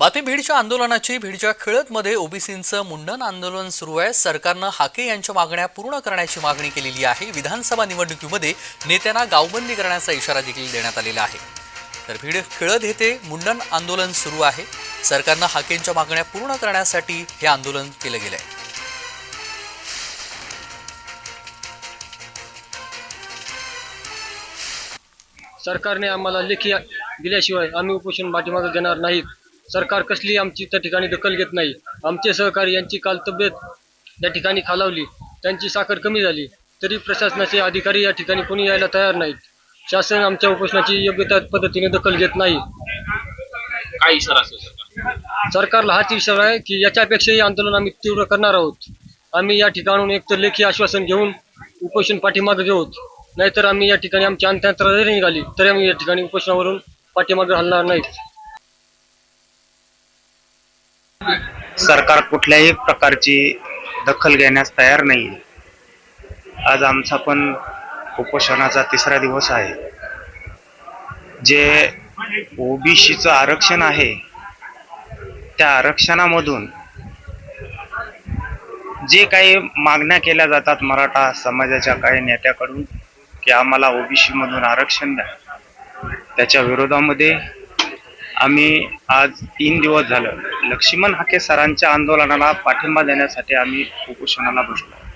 बातमी भीडच्या आंदोलनाची भीडच्या खिळतमध्ये ओबीसींचं मुंडन आंदोलन सुरू आहे. सरकारनं हाके यांच्या मागण्या पूर्ण करण्याची मागणी केलेली आहे. विधानसभा निवडणुकीमध्ये नेत्यांना गावबंदी करण्याचा इशारा देखील देण्यात आलेला आहे. तर भीड खिळत येथे मुंडन आंदोलन सुरू आहे. सरकारनं हाकेंच्या मागण्या पूर्ण करण्यासाठी हे आंदोलन केलं गेलं आहे सरकारने आम्हाला लेखी दिल्याशिवाय आम्ही उपोषण पाठीमागे घेणार नाहीत. सरकार कसली आमची त्या ठिकाणी दखल घेत नाही. आमचे सहकारी यांची काल तब्येत त्या ठिकाणी खालावली. त्यांची साखर कमी झाली. तरी प्रशासनाचे अधिकारी या ठिकाणी कोणी यायला तयार नाहीत. शासन आमच्या उपोषणाची योग्य त्या पद्धतीने दखल घेत नाही. काय इशारा असेल सरकार? सरकारला हाच इशारा आहे की याच्यापेक्षाही आंदोलन आम्ही तीव्र करणार आहोत. आम्ही या ठिकाणून एकतर लेखी आश्वासन घेऊन उपोषण पाठीमागे घेऊत. नाहीतर आम्ही या ठिकाणी आमची अंत्ययात्रा जरी निघाली. तरी आम्ही या ठिकाणी उपोषणावरून पाठीमागे हलणार नाहीत. सरकार कुठल्याही प्रकारची दखल घेण्यास तयार नाही आज आमचा पण उपोषणाचा तिसरा दिवस आहे. जे ओबीसीचं आरक्षण आहे त्या आरक्षणामधून जे काही मागण्या केल्या जातात मराठा समाजाच्या काही नेत्याकडून की आम्हाला ओबीसी मधून आरक्षण द्या. त्याच्या विरोधामध्ये आम्ही आज तीन दिवस झालं. लक्ष्मण हाके सरांच्या आंदोलनाला पाठिंबा देण्यासाठी आम्ही उपोषणाला बसलो